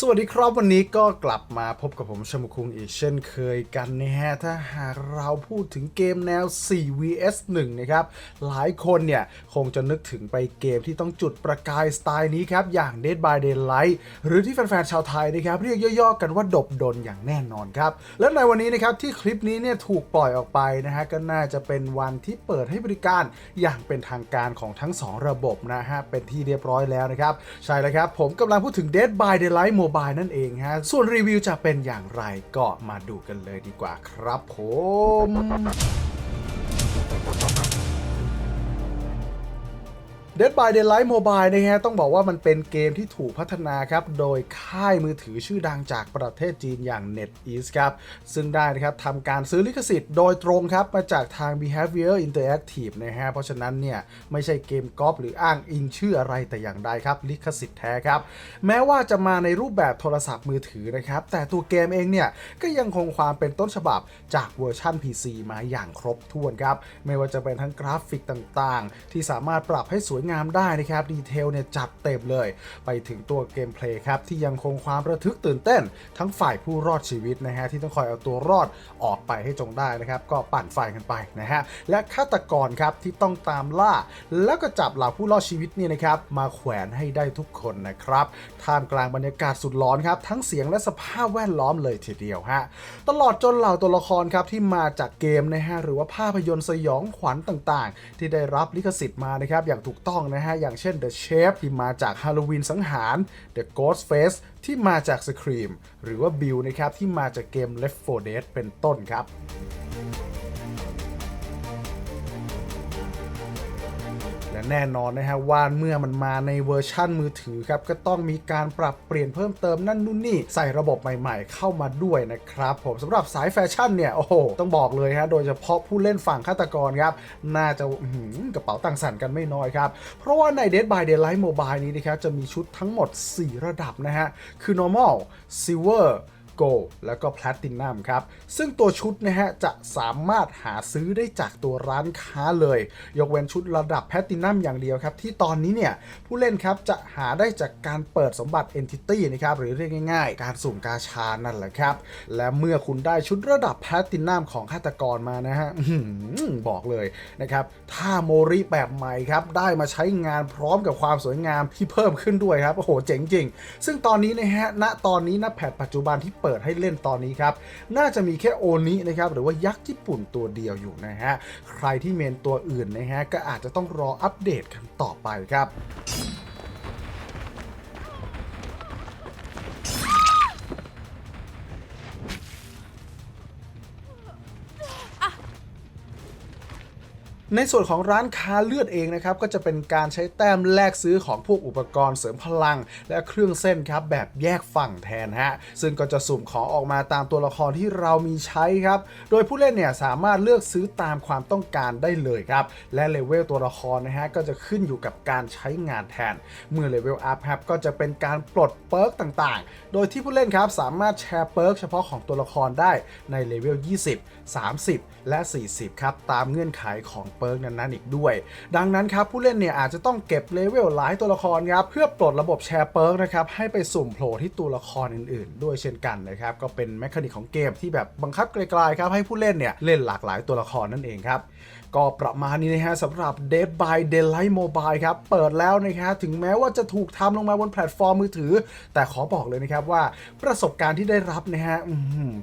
สวัสดีครับวันนี้ก็กลับมาพบกับผมชมคุงอีกเช่นเคยกันนะฮะถ้าหากเราพูดถึงเกมแนว 4 vs 1 นะครับ หลายคนเนี่ยคงจะนึกถึงไปเกมที่ต้องจุดประกายสไตล์นี้ครับ อย่าง Dead by Daylight หรือที่แฟนๆชาวไทยนะครับ เรียกย่อๆกันว่าดบดนอย่างแน่นอนครับ และในวันนี้นะครับที่คลิปนี้เนี่ยถูกปล่อยออกไปนะฮะก็น่าจะเป็นวันที่เปิดให้บริการอย่างเป็นทางการของทั้ง 2 ระบบนะฮะเป็นที่เรียบร้อยแล้วนะครับใช่แล้วครับผมกำลังพูดถึง Dead by Daylight Mobile นั่นเองฮะ ส่วนรีวิวจะเป็นอย่างไรก็มาดูกันเลยดีกว่าครับผม Dead by Daylight Mobile นะฮะต้องบอกว่ามันเป็นเกมที่ถูกพัฒนาครับ โดยค่ายมือถือชื่อดังจากประเทศจีนอย่าง NetEase ครับ ซึ่งได้นะครับทำการซื้อลิขสิทธิ์โดยตรงครับ มาจากทาง Behavior Interactive นะฮะเพราะฉะนั้นเนี่ย ไม่ใช่เกมกอล์ฟหรืออ้างอิงชื่ออะไรแต่อย่างใดครับ ลิขสิทธิ์แท้ครับ แม้ว่าจะมาในรูปแบบโทรศัพท์มือถือนะครับ แต่ตัวเกมเองเนี่ยก็ยังคงความเป็นต้นฉบับจากเวอร์ชัน PC มาอย่างครบถ้วนครับไม่ว่าจะเป็นทั้งกราฟิกต่างๆ ที่สามารถปรับให้สวยงามได้นะครับ ดีเทลเนี่ยจัดเต็มเลย ไปถึงตัวเกมเพลย์ครับ ที่ยังคงความระทึกตื่นเต้น ทั้งฝ่ายผู้รอดชีวิตนะฮะ ที่ต้องคอยเอาตัวรอดออกไปให้จงได้นะครับ ก็ปั่นไฟกันไปนะฮะ และฆาตกรครับที่ต้องตามล่า แล้วก็จับเหล่าผู้รอดชีวิตเนี่ยนะครับมาแขวนให้ได้ทุกคนนะครับท่ามกลางบรรยากาศสุดร้อนครับทั้งเสียงและสภาพแวดล้อมเลยทีเดียวฮะตลอดจนเหล่าตัวละครครับที่มาจากเกมนะฮะหรือว่าภาพยนตร์สยองขวัญต่างๆ ที่ได้รับลิขสิทธิ์มานะครับอย่างถูกต้องนะฮะ อย่างเช่น The Shape ที่มาจาก Halloween สังหาร The Ghost Face ที่มาจาก Scream หรือว่า Bill นะครับ ที่มาจากเกม Left 4 Dead เป็นต้นครับ และแน่นอนนะฮะว่าเมื่อมันมาในเวอร์ชั่นมือถือครับก็ต้องมีการปรับเปลี่ยนเพิ่มเติมนั่นนู่นนี่ใส่ระบบใหม่ๆ เข้ามาด้วยนะครับผมสำหรับสายแฟชั่นเนี่ยโอ้โหต้องบอกเลยฮะโดยเฉพาะผู้เล่นฝั่งฆาตกรครับน่าจะกระเป๋าตังสั่นกันไม่น้อยครับ เพราะว่าใน Dead by Daylight Mobile นี้นะครับจะมีชุดทั้งหมด 4 ระดับนะฮะคือ normal silver Gold แล้วก็ Platinum ครับ ซึ่งตัวชุดนะฮะจะสามารถหาซื้อได้จากตัวร้านค้าเลย ยกเว้นชุดระดับ Platinum อย่างเดียวครับ ที่ตอนนี้เนี่ย ผู้เล่นครับจะหาได้จากการเปิดสมบัติ Entity นะครับ หรือเรียกง่ายๆ การสุ่มกาชานั่นแหละครับ และเมื่อคุณได้ชุดระดับ Platinum ของฆาตกรมานะฮะบอกเลยนะครับถ้าโมริแบบใหม่ครับได้มาใช้งานพร้อมกับความสวยงามที่เพิ่มขึ้นด้วยครับโอ้โหเจ๋งจริงซึ่งตอนนี้นะฮะณตอนนี้ณแพทปัจจุบันที่เปิดให้เล่นตอนนี้ครับ น่าจะมีแค่โอนินะครับ หรือว่ายักษ์ญี่ปุ่นตัวเดียวอยู่นะฮะ ใครที่เมนตัวอื่นนะฮะ ก็อาจจะต้องรออัปเดตกันต่อไปครับ ในส่วนของร้านค้าเลือดเองนะครับก็จะเป็นการใช้แต้มแลกซื้อของพวกอุปกรณ์เสริมพลัง และเครื่องเส้นครับแบบแยกฝั่งแทนฮะซึ่งก็จะสุ่มของออกมาตามตัวละครที่เรามีใช้ครับโดยผู้เล่นเนี่ยสามารถเลือกซื้อตามความต้องการได้เลยครับและเลเวลตัวละครนะฮะก็จะขึ้นอยู่กับการใช้งานแทน เมื่อเลเวลอัพครับก็จะเป็นการปลดเปิร์กต่างๆ โดยที่ผู้เล่นครับสามารถแชร์เปิร์กเฉพาะของตัวละครได้ในเลเวล20 30 และ 40 ครับตามเงื่อนไขของเปิร์กนั้นๆอีกด้วย ดังนั้นครับผู้เล่นเนี่ยอาจจะต้องเก็บเลเวลหลายตัวละครครับเพื่อปลดระบบแชร์เปิร์กนะครับให้ไปสุ่มโผล่ที่ตัวละครอื่นๆ ด้วยเช่นกันนะครับก็เป็นแมคานิกของเกมที่แบบบังคับไกลๆครับให้ผู้เล่นเนี่ยเล่นหลากหลายตัวละครนั่นเองครับ ก็ประมาณนี้นะฮะสำหรับ Dead by Daylight Mobile ครับ เปิดแล้วนะครับถึงแม้ว่าจะถูกทำลงมาบนแพลตฟอร์มมือถือ แต่ขอบอกเลยนะครับว่าประสบการณ์ที่ได้รับนะฮะ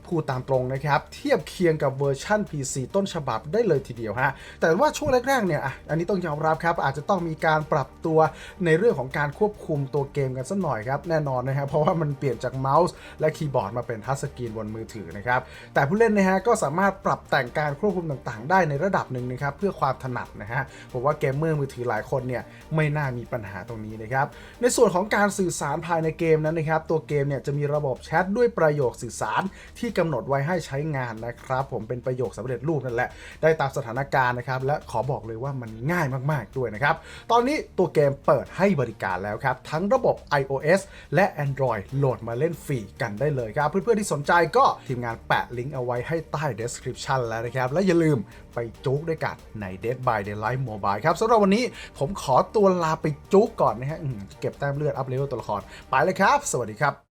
พูดตามตรงนะครับ เทียบเคียงกับเวอร์ชั่น PC ต้นฉบับได้เลยทีเดียวฮะแต่ว่าช่วงแรกๆเนี่ยอันนี้ต้องยอมรับครับ อาจจะต้องมีการปรับตัวในเรื่องของการควบคุมตัวเกมกันสักหน่อยครับแน่นอนนะฮะเพราะว่ามันเปลี่ยนจากเมาส์และคีย์บอร์ดมาเป็นทัชสกรีนบนมือถือนะครับแต่ผู้เล่นนะฮะก็สามารถปรับแต่งการควบคุมต่างๆ ได้ในระดับหนึ่งนะครับเพื่อความถนัดนะฮะผมว่าเกมเมอร์มือถือหลายคนเนี่ยไม่น่ามีปัญหาตรงนี้นะครับในส่วนของการสื่อสารภายในเกมนั้นนะครับตัวเกมเนี่ยจะมีระบบแชทด้วยประโยคสื่อสารที่กำหนดไว้ให้ใช้งานนะครับ ผมเป็นประโยคสำเร็จรูปนั่นแหละได้ตามสถานการณ์นะครับและขอบอกเลยว่ามันง่ายมากๆด้วยนะครับตอนนี้ตัวเกมเปิดให้บริการแล้วครับทั้งระบบ iOS และ Android โหลดมาเล่นฟรีกันได้เลยครับ เพื่อนๆที่สนใจก็ทีมงานแปะลิงก์เอาไว้ให้ใต้ description แล้วนะครับ และอย่าลืมไปจุกด้วยกันใน Dead by Daylight Mobile ครับสำหรับวันนี้ผมขอตัวลาไปจุกก่อนนะฮะเก็บแต้มเลือดอัพเลเวลตัวละคร ไปเลยครับ สวัสดีครับ